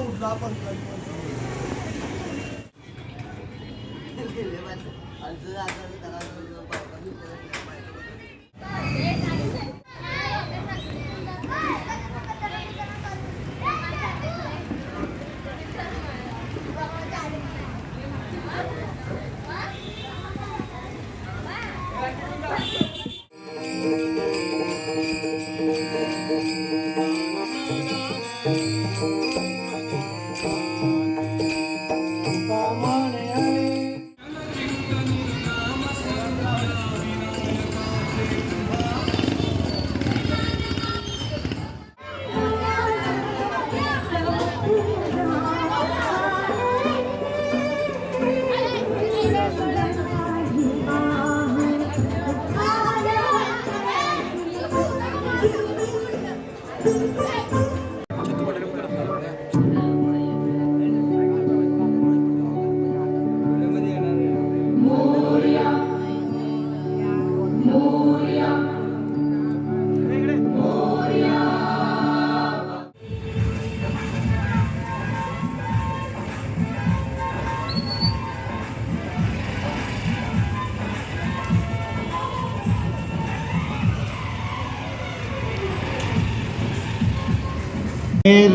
उठला आपण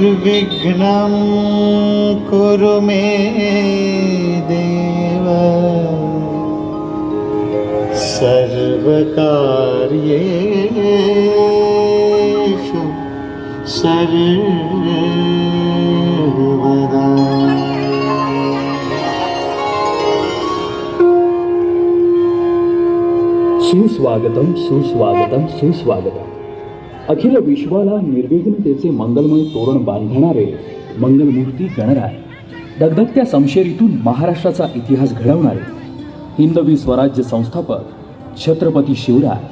निर्विघ्नं कुरु मे देव। सर्वकार्येषु सर्वदा। सुस्वागतं सुस्वागतं सुस्वागतम्। अखिल विश्वाला निर्विघ्नतेचे मंगलमय तोरण बांधणारे मंगलमूर्ती गणराय दगदगत्या समशेरीतून महाराष्ट्राचा इतिहास घडवणारे हिंदवी स्वराज्य संस्थापक छत्रपती शिवराय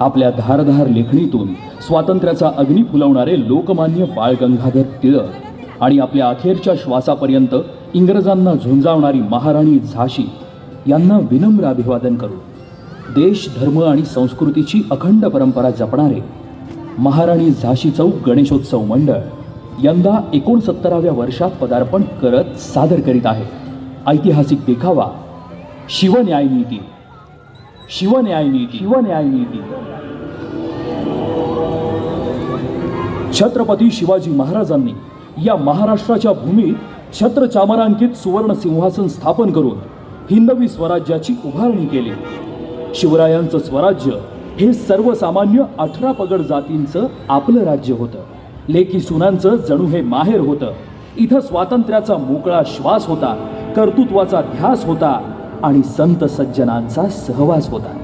आपल्या धारधार लेखणीतून स्वातंत्र्याचा अग्नी फुलवणारे लोकमान्य बाळ गंगाधर टिळक आणि आपल्या अखेरच्या श्वासापर्यंत इंग्रजांना झुंजावणारी महाराणी झाशी यांना विनम्र अभिवादन करू देश धर्म आणि संस्कृतीची अखंड परंपरा जपणारे महाराणी झाशी चौक गणेशोत्सव मंडळ यंदा एकोणसत्तराव्या वर्षात पदार्पण करत सादर करीत आहे. ऐतिहासिक देखावा शिवन्यायनीती. शिवन्यायनीती. शिवन्यायनीती. छत्रपती शिवाजी महाराजांनी या महाराष्ट्राच्या भूमीत छत्र चामरांकित सुवर्ण सिंहासन स्थापन करून हिंदवी स्वराज्याची उभारणी केली. शिवरायांचं स्वराज्य हे सर्वसामान्य अठरा पगड जातींचं आपलं राज्य होतं. लेकी सुनांचं जणू हे माहेर होतं. इथं स्वातंत्र्याचा मोकळा श्वास होता कर्तृत्वाचा ध्यास होता आणि संत सज्जनांचा सहवास होता.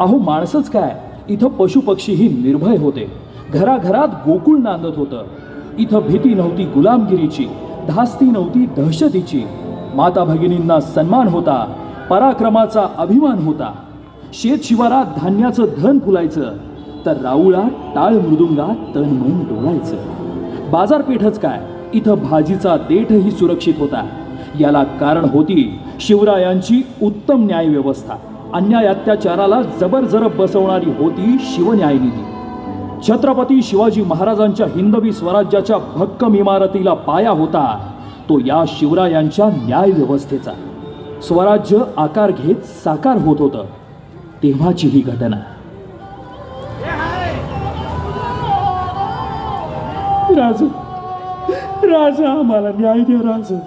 अहो माणसंच काय? इथं पशुपक्षीही निर्भय होते. घराघरात गोकुळ नांदत होतं. इथं भीती नव्हती गुलामगिरीची धास्ती नव्हती दहशतीची. माता भगिनींना सन्मान होता पराक्रमाचा अभिमान होता. शेत शिवारात धान्याचं धन फुलायचं तर राऊळात टाळ मृदुंगात तन मन डोळायचं. बाजारपेठच काय? इथं भाजीचा देठही सुरक्षित होता. याला कारण होती शिवरायांची उत्तम न्यायव्यवस्था. अन्याय अत्याचाराला जबरजरब बसवणारी होती शिवन्यायनिधी. छत्रपती शिवाजी महाराजांच्या हिंदवी स्वराज्याच्या भक्कम इमारतीला पाया होता तो या शिवरायांच्या न्यायव्यवस्थेचा. स्वराज्य आकार घेत साकार होत होतं. तेव्हाची ही घटना. राजू राजा आम्हाला न्याय द्या राजा.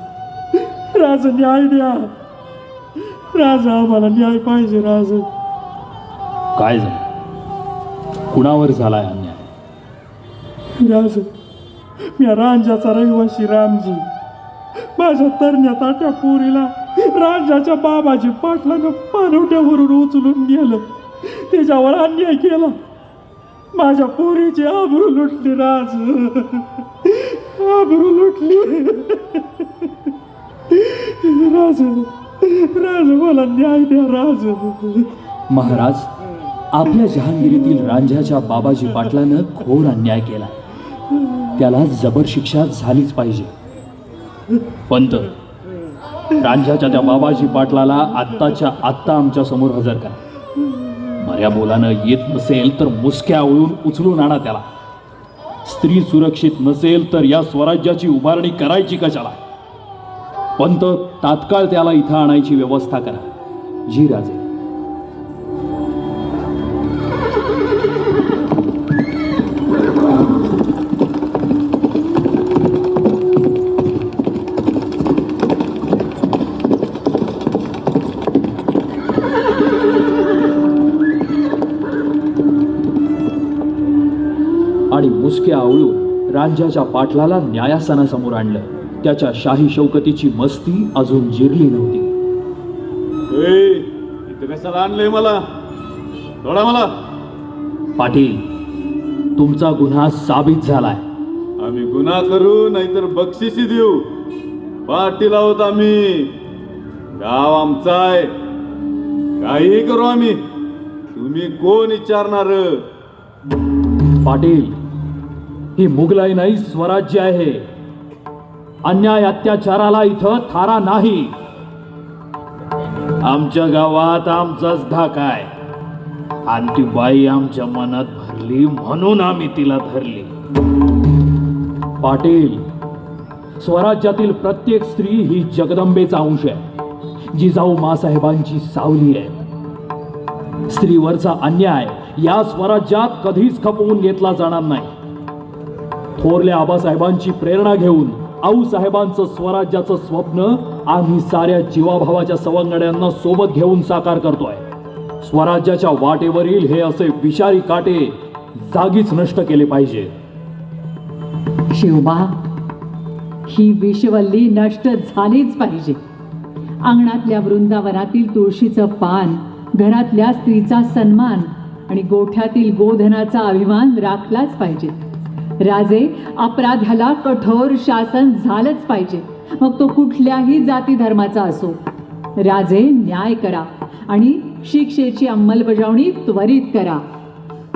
राज न्याय द्या. राजा आम्हाला न्याय पाहिजे राजा. काय झालं? कुणावर झालाय अन्याय? राज मी रांजाचा रहिवासी रामजी. माझ्या तरण्या ताट्या पोरीला राजाच्या बाबाजी पाटलानं पानवट्यावरून उचलून गेलं त्याच्यावर अन्याय केला. माझ्या पोरीची आबरू लुटली राज. आबरू लुटली. राज राज मला न्याय द्या राज. महाराज आपल्या जहांगीरीतील रांझ्याच्या बाबाजी पाटलानं घोर अन्याय केला. त्याला जबर शिक्षा झालीच पाहिजे. पंत रांझ्याच्या त्या बाबाजी पाटलाला आत्ताच्या आत्ता आमच्यासमोर हजर करा. मऱ्या बोलानं येत नसेल तर मुसक्या ओळून उचलून आणा त्याला. स्त्री सुरक्षित नसेल तर या स्वराज्याची उभारणी करायची कशाला? पंत तात्काळ त्याला इथं आणायची व्यवस्था करा. जी राजे. आवळून रांजाच्या पाटलाला न्यायासनासमोर आणलं. त्याच्या शाही शौकतीची मस्ती अजून जिरली नव्हती. कशाला आणलंय मला? सोडा मला. पाटील तुमचा गुन्हा साबित झालाय. आम्ही गुन्हा करू नाहीतर बक्षिसी देऊ. पाटील आहोत आम्ही. गाव आमचा आहे. काही करू आम्ही. तुम्ही कोण विचारणार? पाटील ही मुघलाई नाही स्वराज्य आहे. अन्याय अत्याचाराला इथं थारा नाही. आमच्या गावात आमचाच धाक आहे आणि ती बाई आमच्या मनात भरली म्हणून आम्ही तिला धरली. पाटील स्वराज्यातील प्रत्येक स्त्री ही जगदंबेचा अंश आहे जिजाऊ मासाहेबांची सावली आहे. स्त्रीवरचा अन्याय या स्वराज्यात कधीच खपवून घेतला जाणार नाही. थोरल्या आबासाहेबांची प्रेरणा घेऊन आऊ साहेबांचं स्वराज्याचं स्वप्न आम्ही साऱ्या जीवाभावाच्या सवंगड्यांना सोबत घेऊन साकार करतोय. स्वराज्याच्या वाटेवरील हे असे विषारी काटे जागीच नष्ट केले पाहिजे. शिवबा ही विषवल्ली नष्ट झालीच पाहिजे. अंगणातल्या वृंदावनातील तुळशीचं पान घरातल्या स्त्रीचा सन्मान आणि गोठ्यातील गोधनाचा अभिमान राखलाच पाहिजे. राजे अपराध्याला कठोर शासन झालंच पाहिजे. मग तो कुठल्याही जाती धर्माचा असो. राजे न्याय करा आणि शिक्षेची अंमलबजावणी त्वरित करा.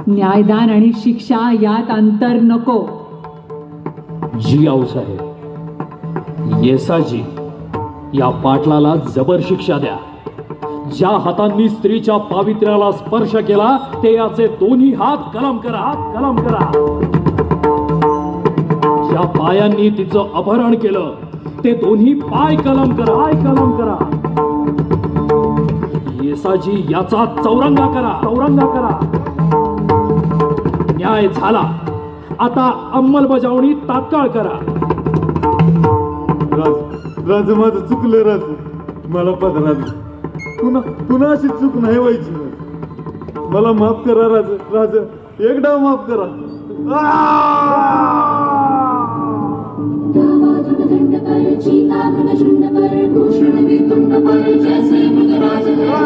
न्यायदान आणि शिक्षा यात अंतर नको. जी आऊसाहेब येसाजी या पाटलाला जबर शिक्षा द्या. ज्या हातांनी स्त्रीच्या पावित्र्याला स्पर्श केला ते याचे दोन्ही हात कलम करा हात कलम करा. ज्या पायांनी तिचं अपहरण केलं ते दोन्ही पाय कलम करा. पाय कलम करा. येसाजी याचा चौरंगा करा. चौरंगा करा. न्याय झाला. आता अंमलबजावणी तात्काळ करा. राज राज माझं चुकलं राज. मला पदरात पुन्हा पुन्हा अशी चूक नाही व्हायची. मला माफ करा राज. राज एकदा माफ करा. पर चीता मृग मृगशुंड पर भूषण वितुंड पर जैसे मृगराज है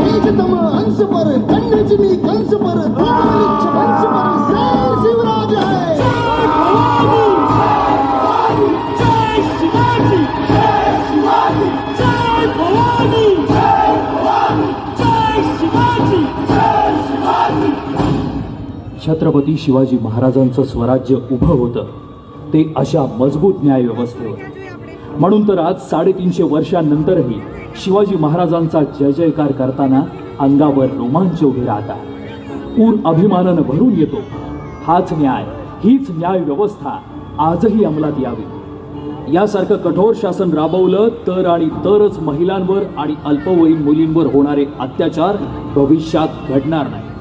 तेजतम हंस पर कंस पर धूमवृक्ष पर शिवराज है छत्रपती शिवाजी महाराजांचं स्वराज्य उभं होतं. ते अशा मजबूत न्यायव्यवस्थेवर. म्हणून तर आज साडेतीनशे वर्षांनंतरही शिवाजी महाराजांचा जय जयकार करताना अंगावर रोमांच उभे राहतात. ऊर अभिमानानं भरून येतो. हाच न्याय हीच न्याय व्यवस्था आजही अंमलात यावी. यासारखं कठोर शासन राबवलं तर आणि तरच महिलांवर आणि अल्पवयीन मुलींवर होणारे अत्याचार भविष्यात घडणार नाही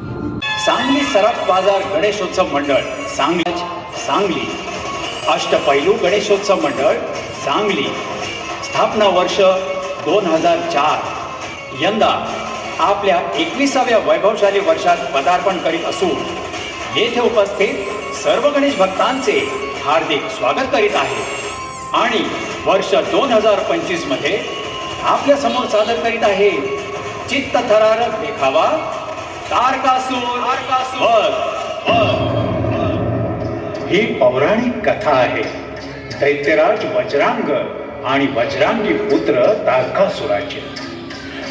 सांगली सराफ बाजार गणेशोत्सव मंडळ सांगली सांगली. अष्टपैलू गणेशोत्सव मंडळ सांगली. स्थापना वर्ष दोन हजार चार. यंदा आपल्या एकविसाव्या वैभवशाली वर्षात पदार्पण करीत असून येथे उपस्थित सर्व गणेश भक्तांचे हार्दिक स्वागत करीत आहे. आणि वर्ष दोन हजार पंचवीसमध्ये आपल्यासमोर सादर करीत आहे चित्त थरारक देखावा ही पौराणिक कथा आहे. दैत्यराज वज्रांग आणि वज्रांगी पुत्र तारकासुराची.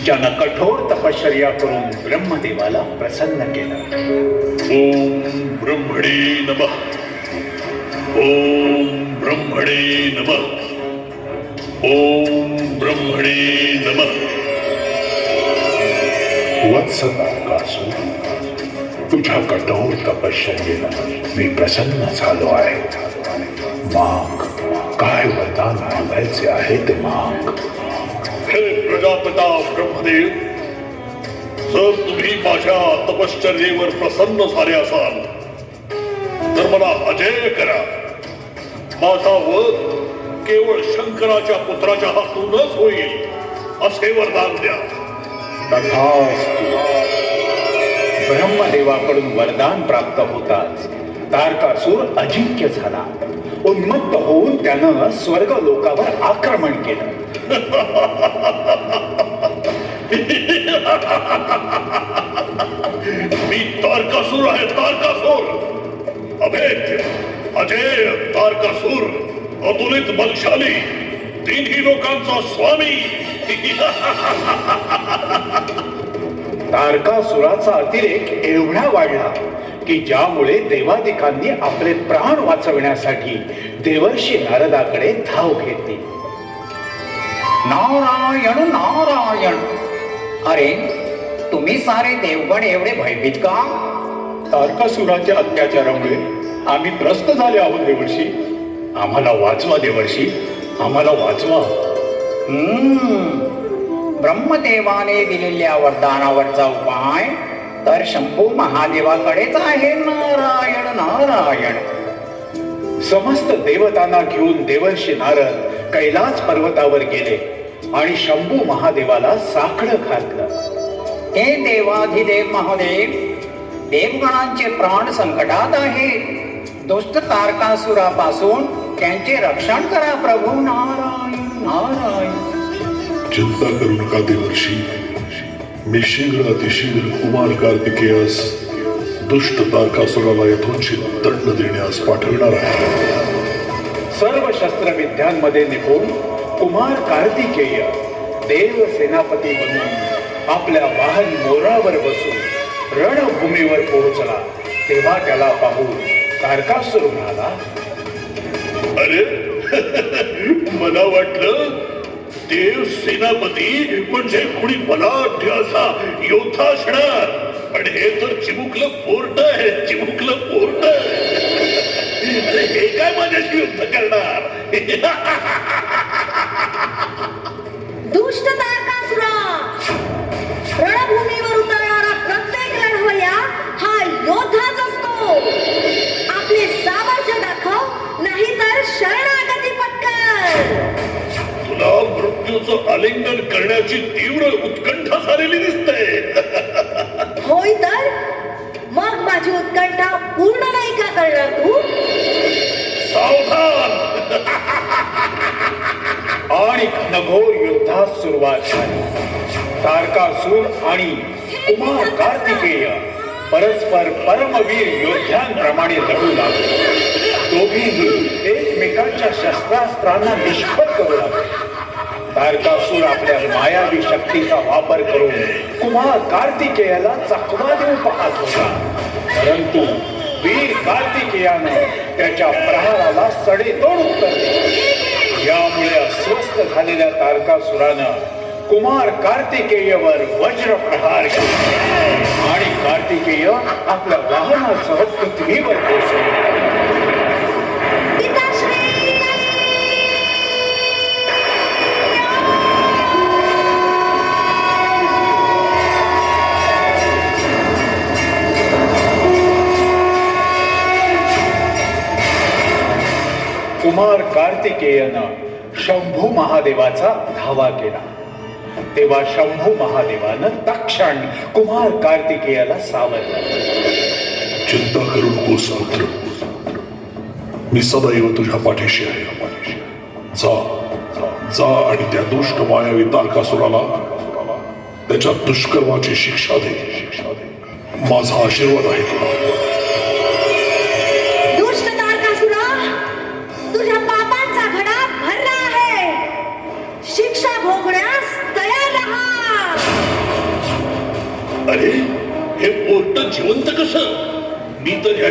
ज्यानं कठोर तपश्चर्या करून ब्रह्मदेवाला प्रसन्न केलं. ओम ब्रह्मणे नमः. ओम ब्रह्मणे नमः. ओम ब्रह्मणे नमः. वत्स तारकासूर तुझ्या कठोर तपश्चर्येनं मी प्रसन्न झालो आहे. माग काय वरदान मागायचे आहे ते माग. हे प्रजापिता ब्रह्मदेव जर तुम्ही माझ्या तपश्चर्येवर प्रसन्न झाले असाल तर मला अजय करा. माझा वध केवळ शंकराच्या पुत्राच्या हातूनच होईल असे वरदान द्या. तथास्तु ब्रह्मदेवाकडून वरदान प्राप्त होताच. तारकासूर अजिंक्य झाला. उन्मत्त होऊन त्यानं स्वर्ग लोकावर आक्रमण केलं. मी तारकासूर आहे तारकासूर! अभेद्य अजय तारकासूर! अतुलित बलशाली! तिन्ही लोकांचा स्वामी! तारकासुराचा अतिरेक एवढा वाढला की ज्यामुळे देवादिकांनी आपले प्राण वाचवण्यासाठी देवर्षी नारदाकडे धाव घेतली. नारायण नारायण. अरे तुम्ही सारे देवगण एवढे भयभीत का? तारकासुराच्या अत्याचारामुळे आम्ही त्रस्त झाले आहोत देवर्षी. आम्हाला वाचवा देवर्षी आम्हाला वाचवा. हम्म. ब्रह्मदेवाने दिलेल्या वरदानावरचा उपाय तर शंभू महादेवाकडेच आहे नारायण नारायण. समस्त देवतांना घेऊन देवर्षी नारद कैलास पर्वतावर गेले आणि शंभू महादेवाला साखळ घातलं. हे देवाधिदेव महादेव देवगणांचे प्राण संकटात आहे. दुष्ट तारकासुरापासून त्यांचे रक्षण करा प्रभू नारायण नारायण. चिंता करू नका देवर्षी मी शीघ्र अतिशीघ्र कुमार कार्तिकेयास दुष्ट तारकासुराला यथोचित दंड देण्यास पाठविणार आहे. सर्व शस्त्रविद्यांमध्ये निपुण कुमार कार्तिकेय देव सेनापती म्हणून आपल्या वाहन मोरावर बसून रणभूमीवर पोहोचला. तेव्हा त्याला पाहून तारकासुर म्हणाला अरे मला वाटलं देव सेनापती म्हणजे कुणी बलाढ्य असा योद्धा असणार. पण हे तर चिमुकलं पोर्ट आहे चिमुकलं पोर्ट. अरे हे काय माझ्याशी युद्ध करणार? दुष्ट तारकासुरा रणभूमी आलिंगन करण्याची तीव्र उत्कंठा झालेली दिसते. होय तर? मग माझी उत्कंठा पूर्ण नाही का करणार तू? सावधान! आणि घनघोर युद्धास सुरुवात झाली. तारकासूर आणि कुमार कार्तिकेय परस्पर परमवीर योद्ध्यांप्रमाणे लढू लागले. दोघेही एकमेकांच्या शस्त्रास्त्रांना निष्फळ करू लागले. तारकासूर आपल्या मायावी शक्तीचा वापर करून कुमार कार्तिकेयाला चकमा देऊ पाहत होता. परंतु वीर कार्तिकेयानं त्याच्या प्रहाराला सडेतोड उत्तर यामुळे अस्वस्थ झालेल्या तारकासुरानं कुमार कार्तिकेयवर वज्र प्रहार केला. आणि कार्तिकेय आपल्या वाहनासह पृथ्वीवर कोसळला कुमार कार्तिकेयनं शंभू महादेवाचा धावा केला. तेव्हा शंभू महादेवानं तक्षण कुमार कार्तिकेयाला सावरलं. चिंता करू नकोस पुत्र मी सदैव तुझ्या पाठीशी आहे. जा जा आणि त्या दुष्ट मायावी तारकासुराला त्याच्या दुष्कर्माची शिक्षा दे. माझा आशीर्वाद आहे तुला.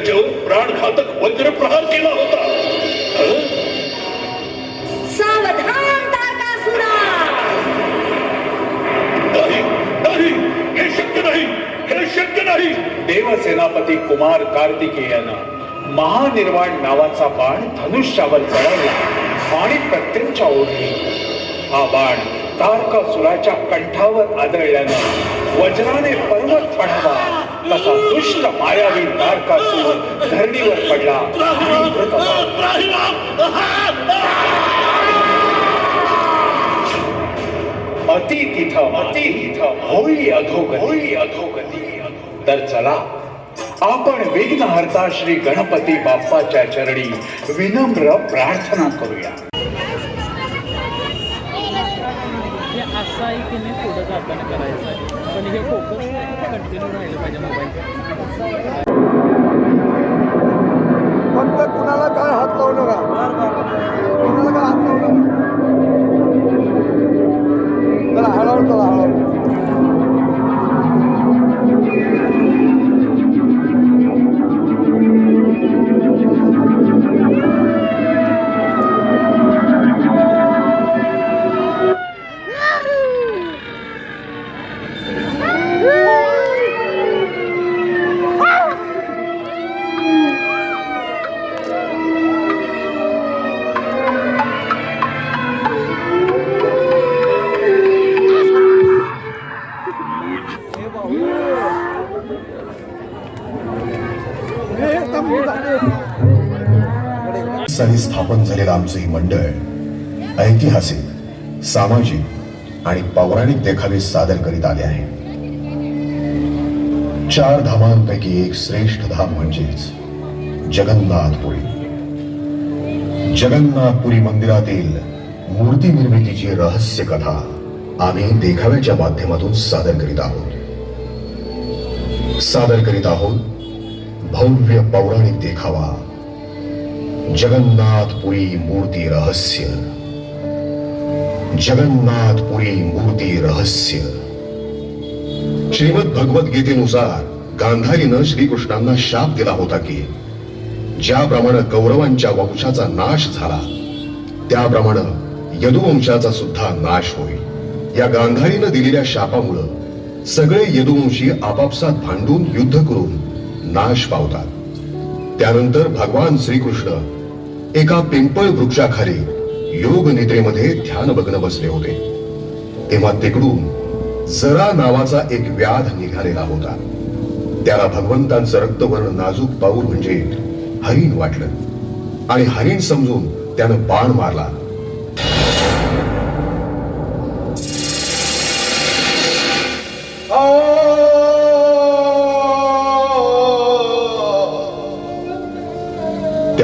ह्याच्यावर प्राणघातक वज्र प्रहार केला होता. नाही नाही हे शक्य नाही हे शक्य नाही. देवसेनापती कुमार कार्तिकेयानं महानिर्वाण नावाचा बाण धनुष्यावर चढवला आणि प्रत्यंच्या ओढली हा बाण तारकासुराच्या कंठावर आदळल्यानं वज्राने पर्वत पडावा तसा दुष्ट मायावी तारकासूर धरणीवर पडला. अति तिथं अति तिथं होई अधोगती. होई अधोगती तर चला आपण विघ्नहर्ता श्री गणपती बाप्पाच्या चरणी विनम्र प्रार्थना करूया. असा आहे की जाताना करायचं. पण हे फोकस कंटिन्यू राहिलं पाहिजे मोबाईल फक्त कुणाला काय हात लावू नका. कुणाला काय हात लावू नका. चला हळूहळू चला हळूहळू. आमचं हे मंडळ ऐतिहासिक सामाजिक आणि पौराणिक देखावे सादर करीत आले आहे. चार धामांपैकी एक श्रेष्ठ धाम म्हणजेच जगन्नाथपुरी. जगन्नाथपुरी मंदिरातील मूर्ती निर्मितीची रहस्य कथा आम्ही देखाव्याच्या माध्यमातून सादर करीत आहोत. सादर करीत आहोत भव्य पौराणिक देखावा जगन्नाथपुरी मूर्ती रहस्य। जगन्नाथपुरी मूर्ती रहस्य। श्रीमद भगवत गीतेनुसार गांधारीनं श्रीकृष्णांना शाप दिला होता की ज्याप्रमाणे कौरवांच्या वंशाचा नाश झाला त्याप्रमाणे यदुवंशाचा सुद्धा नाश होईल. या गांधारीनं दिलेल्या शापामुळं सगळे यदुवंशी आपापसात भांडून युद्ध करून नाश पावतात. त्यानंतर भगवान श्रीकृष्ण एका पिंपळ वृक्षाखाली योग निद्रेमध्ये ध्यानभग्न बसले होते. तेव्हा तिकडून जरा नावाचा एक व्याध निघालेला होता. त्याला भगवंतांचं रक्तवर्ण नाजूक पाऊल म्हणजे हरिण वाटलं. आणि हरिण समजून त्यानं बाण मारला.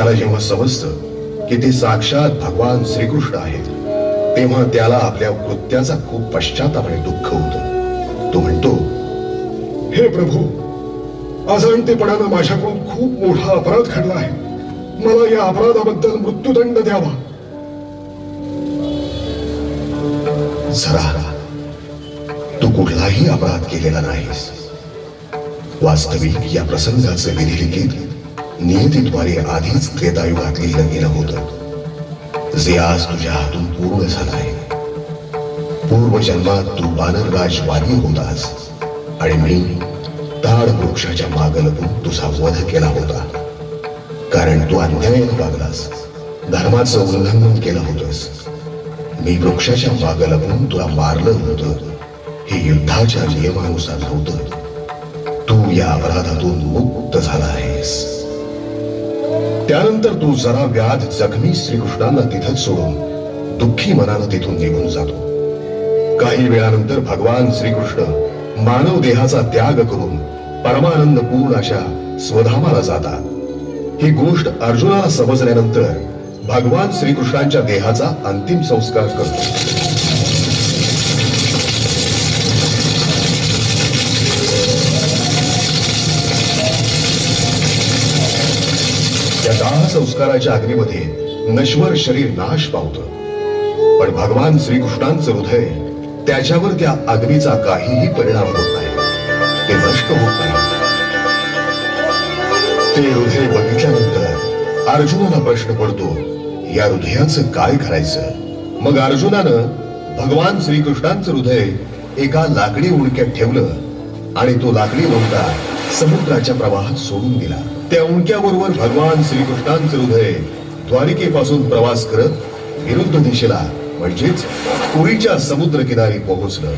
त्याला जेव्हा समजतं की ते साक्षात भगवान श्रीकृष्ण आहेत तेव्हा त्याला आपल्या कृत्याचा खूप पश्चाताप आणि दुःख होतो. तो म्हणतो हे प्रभू अजाणतेपणानं माझ्याकडून खूप मोठा अपराध घडला आहे. मला या अपराधाबद्दल मृत्यूदंड द्यावा. जरा तू कुठलाही अपराध केलेला नाहीस. वास्तविक या प्रसंगाचं विधिलिखित नियतीद्वारे आधीच त्रेतायुगात लिहिलं गेलं होतं. जे आज तुझ्या हातून पूर्ण झालं आहे. पूर्व जन्मात तू बानरराज वादी होतास. आणि मी ताड वृक्षाच्या माग लपून तुझा वध केला होता. कारण तू अन्यायानं वागलास. धर्माचं उल्लंघन केलं होतंस. मी वृक्षाच्या माग लपून तुला मारलं होतं. हे युद्धाच्या नियमानुसार नव्हतं. तू या अपराधातून मुक्त झाला आहेस. त्यानंतर तू जरा व्याध जखमी श्रीकृष्णांना तिथंच सोडून दुःखी मनानं तिथून निघून जातो. काही वेळानंतर भगवान श्रीकृष्ण मानव देहाचा त्याग करून परमानंद पूर्ण अशा स्वधामाला जातात. ही गोष्ट अर्जुनाला समजल्यानंतर भगवान श्रीकृष्णांच्या देहाचा अंतिम संस्कार करतो. संस्काराच्या अग्नीमध्ये नश्वर शरीर नाश पावतं. पण भगवान श्रीकृष्णांचं हृदय त्याच्यावर त्या अग्नीचा काहीही परिणाम होत नाही. ते नष्ट होत नाही. ते हृदय बघितल्यानंतर अर्जुनाला प्रश्न पडतो या हृदयाचं काय करायचं? मग अर्जुनानं भगवान श्रीकृष्णांचं हृदय एका लाकडी उडक्यात ठेवलं आणि तो लाकडी ओंडका समुद्राच्या प्रवाहात सोडून दिला. त्या उंक्याबरोबर भगवान श्रीकृष्णांचे हृदय द्वारिकेपासून प्रवास करत विरुद्ध दिशेला म्हणजेच पुरीच्या समुद्र किनारी पोहोचलं.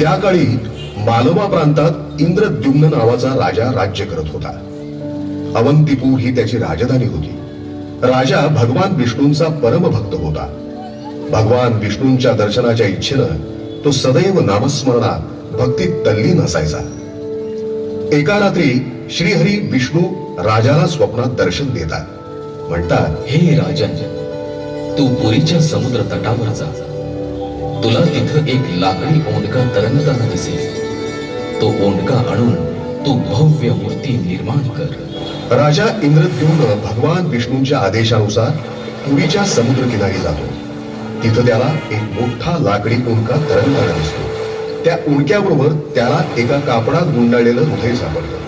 त्या काळी मालवा प्रांतात इंद्रद्युम्न नावाचा राजा राज्य करत होता. अवंतीपूर ही त्याची राजधानी होती. राजा भगवान विष्णूंचा परमभक्त होता. भगवान विष्णूंच्या दर्शनाच्या इच्छेनं तो सदैव नामस्मरणात भक्तीत तल्लीन असायचा. एका रात्री श्रीहरी विष्णू राजाला स्वप्नात दर्शन देतात. म्हणतात हे राजन तू पुरीच्या समुद्र तटावर जा. तुला तिथं एक लाकडी ओंडका तरंगताना दिसेल. तो ओंडका आणून तू भव्य मूर्ती निर्माण कर. राजा इंद्रद्युम्न भगवान विष्णूंच्या आदेशानुसार पुरीच्या समुद्र किनारी जातो. तिथं त्याला एक मोठा लाकडी उंडका तरंगताना दिसतो. त्या उंडक्याबरोबर त्याला एका कापडात गुंडाळलेलं हृदय सापडतं.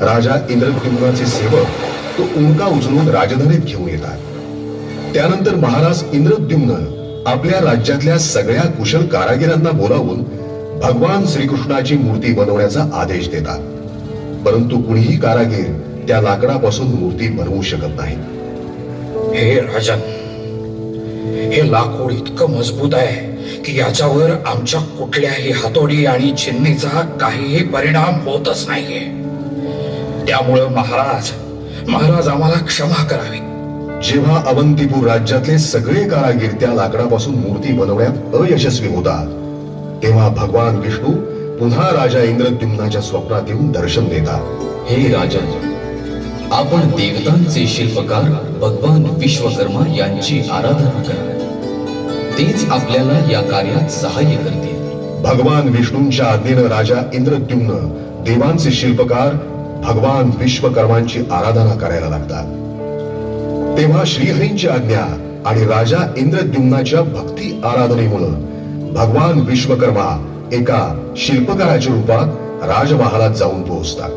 राजा इंद्रद्युम्नाचे सेवक तो उंका उचलून राजधानीत घेऊन येतात. त्यानंतर महाराज इंद्रद्युम्न आपल्या राज्यातल्या सगळ्या कुशल कारागिरांना बोलावून भगवान श्रीकृष्णाची मूर्ती बनवण्याचा आदेश देतात. परंतु कुणीही कारागीर त्या लाकडापासून मूर्ती बनवू शकत नाही. हे राजन हे लाकूड इतकं मजबूत आहे की याच्यावर आमच्या कुठल्याही हातोडी आणि चिन्नीचा काहीही परिणाम होतच नाहीये. त्यामुळं महाराज महाराज आम्हाला क्षमा करावी. जेव्हा अवंतीपूर राज्यातले सगळे कारागीर त्या लाकडापासून मूर्ती बनवण्यात अयशस्वी होतात तेव्हा भगवान विष्णू पुन्हा राजा इंद्रद्युम्नाच्या स्वप्नात येऊन दर्शन देतात. हे राजन आपण देवतांचे शिल्पकार भगवान विश्वकर्मा यांची आराधना करा तेच आपल्याला या कार्यात सहाय्य करतील. भगवान विष्णूंच्या आज्ञेनं राजा इंद्रद्युम्न देवांचे शिल्पकार भगवान विश्वकर्मांची आराधना करायला लागतात. तेव्हा श्रीहरींची आज्ञा आणि राजा इंद्रद्युम्नाच्या भक्ती आराधनेमुळं भगवान विश्वकर्मा एका शिल्पकाराच्या रूपात राजमहालात जाऊन पोहोचतात.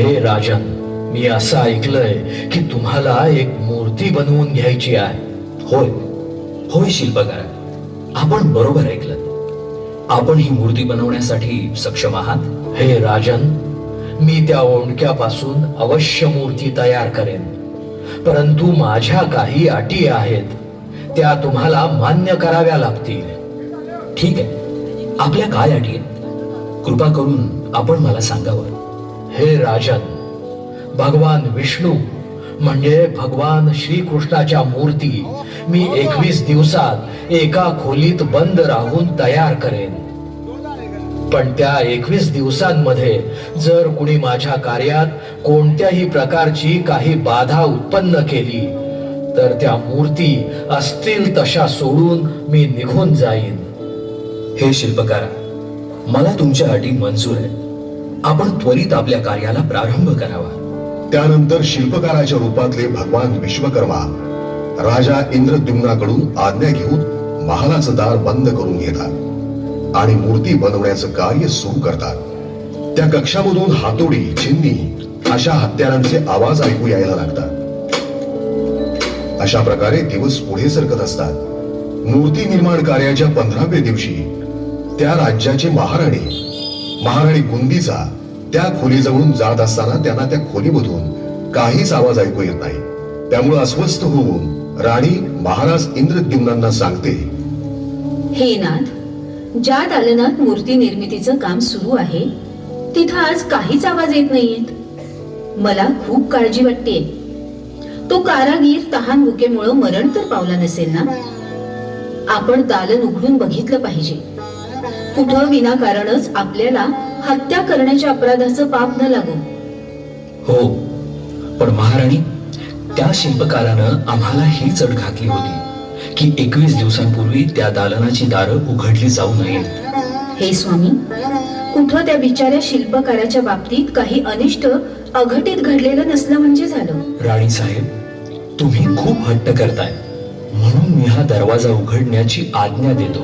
हे राजन मी असं ऐकलंय की तुम्हाला एक मूर्ती बनवून घ्यायची आहे. होय होय शिल्पकार आपण बरोबर ऐकलं. आपण ही मूर्ती बनवण्यासाठी सक्षम आहात. हे राजन मी त्या ओंडक्यापासून अवश्य मूर्ती तयार करेन. परंतु माझ्या काही अटी आहेत त्या तुम्हाला मान्य कराव्या लागतील. ठीक आहे. आपल्या काय अटी कृपा करून आपण मला सांगावं. हे राजन भगवान विष्णू म्हणजे भगवान श्रीकृष्णाच्या मूर्ती मी एकवीस दिवसात एका खोलीत बंद राहून तयार करेन. पण त्या एकवीस दिवसांमध्ये जर कुणी माझ्या कार्यात कोणत्याही प्रकारची काही बाधा उत्पन्न केली तर त्या मूर्ती असतील तशा सोडून मी निघून जाईन. हे शिल्पकारा मला तुमच्या अटी मंजूर आहे आपण त्वरित आपल्या कार्याला प्रारंभ करावा. त्यानंतर शिल्पकाराच्या रूपातले भगवान विश्वकर्मा राजा इंद्रद्युम्नाकडून आज्ञा घेऊन महालाचं दार बंद करून घेतात. आणि मूर्ती बनवण्याचं कार्य सुरू करतात. त्या कक्षामधून हातोडी छिन्नी अशा हत्यारांचे आवाज ऐकू यायला लागतात. अशा प्रकारे दिवस पुढे सरकत असतात. मूर्ती निर्माण कार्याच्या पंधराव्या दिवशी त्या राज्याचे महाराणी महाराणी गुंदीचा त्या खोलीजवळून जात असताना त्यांना त्या खोलीमधून काहीच आवाज ऐकू येत नाही. त्यामुळे अस्वस्थ होऊन राणी महाराज इंद्रद्युम्नांना सांगते हे नाथ ज्या दालनात मूर्ती निर्मितीचं काम सुरू आहे तिथं आज काहीच आवाज येत नाहीयेत. मला खूप काळजी वाटते तो कारागीर तहान भुकेमुळं मरण तर पावला नसेल ना? आपण दालन उघडून बघितलं पाहिजे. कुठं विनाकारणच आपल्याला हत्या करण्याच्या अपराधाचं पाप न लागू. हो पण महाराणी त्या शिल्पकारानं आम्हाला ही चढ घातली होती. की एकवीस दिवसांपूर्वी त्या दालनाची दारं उघडली जाऊ नयेत. हे स्वामी कुठं त्या बिचाऱ्या शिल्पकाराच्या बाबतीत काही अनिष्ट अघटित घडलेलं नसलं म्हणजे झालं? राणी साहेब तुम्ही खूप हट्ट करताय. म्हणून मी हा दरवाजा उघडण्याची आज्ञा देतो.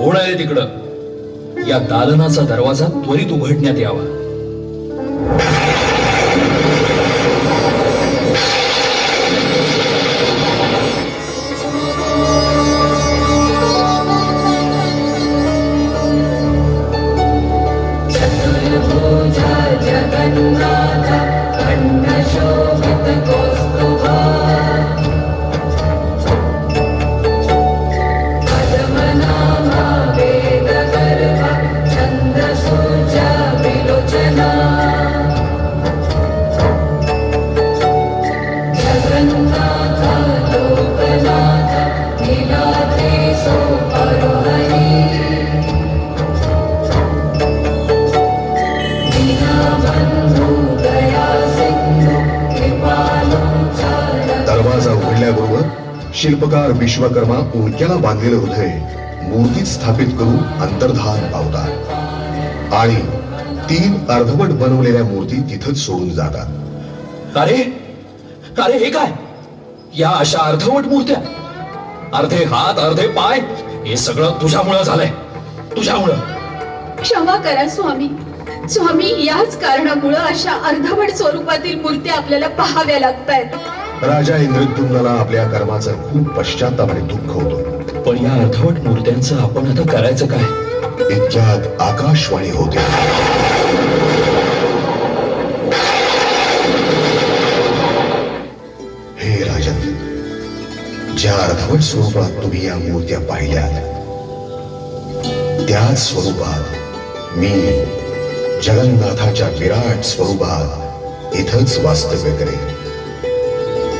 कोण आहे तिकडं? या दालनाचा दरवाजा त्वरित उघडण्यात यावा. विश्वकर्मा उंडक्याला बांधलेलं हृदय मूर्तीत स्थापित करून अंतर्धान पावतात. आणि तीन अर्धवट बनवलेल्या मूर्ती तिथंच सोडून जातात. अरे अरे हे काय? या अशा अर्धवट मूर्त्या? अर्धे हात अर्धे पाय हे सगळं तुझ्यामुळं झालंय. तुझ्यामुळं. क्षमा करा स्वामी. स्वामी याच कारणामुळं अशा अर्धवट स्वरूपातील मूर्ती आपल्याला पाहाव्या लागतायत. राजा इंद्रद्युम्नाला आपल्या कर्माचं खूप पश्चाताप आणि दुःख होतो. पण या अर्धवट मूर्त्यांचं आपण आता करायचं काय? इतक्यात आकाशवाणी होते. हे राजन ज्या अर्धवट स्वरूपात तुम्ही या मूर्त्या पाहिल्या त्याच स्वरूपात मी जगन्नाथाच्या विराट स्वरूपात इथंच वास्तव्य करेन.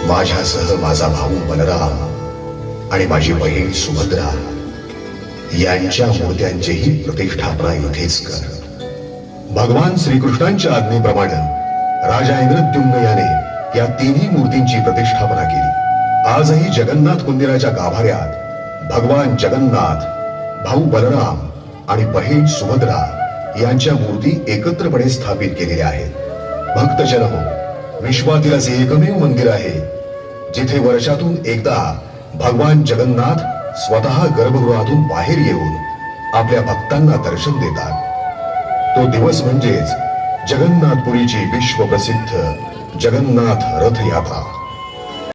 माझ्यासह माझा भाऊ बलराम आणि माझी बहीण सुभद्रा यांच्या मूर्त्यांचीही प्रतिष्ठापना इथेच कर. भगवान श्रीकृष्णांच्या आज्ञेप्रमाणे राजा इंद्रद्युम्न याने या तिन्ही मूर्तींची प्रतिष्ठापना केली. आजही जगन्नाथ मंदिराच्या गाभाऱ्यात भगवान जगन्नाथ भाऊ बलराम आणि बहीण सुभद्रा यांच्या मूर्ती एकत्रपणे स्थापित केलेल्या आहेत. भक्तजन हो विश्वातील असे एकमेव मंदिर आहे जिथे वर्षातून एकदा भगवान जगन्नाथ स्वतः गर्भगृहातून बाहेर येऊन आपल्या भक्तांना दर्शन देतात. तो दिवस म्हणजेच जगन्नाथपुरीची विश्वप्रसिद्ध जगन्नाथ रथयात्रा.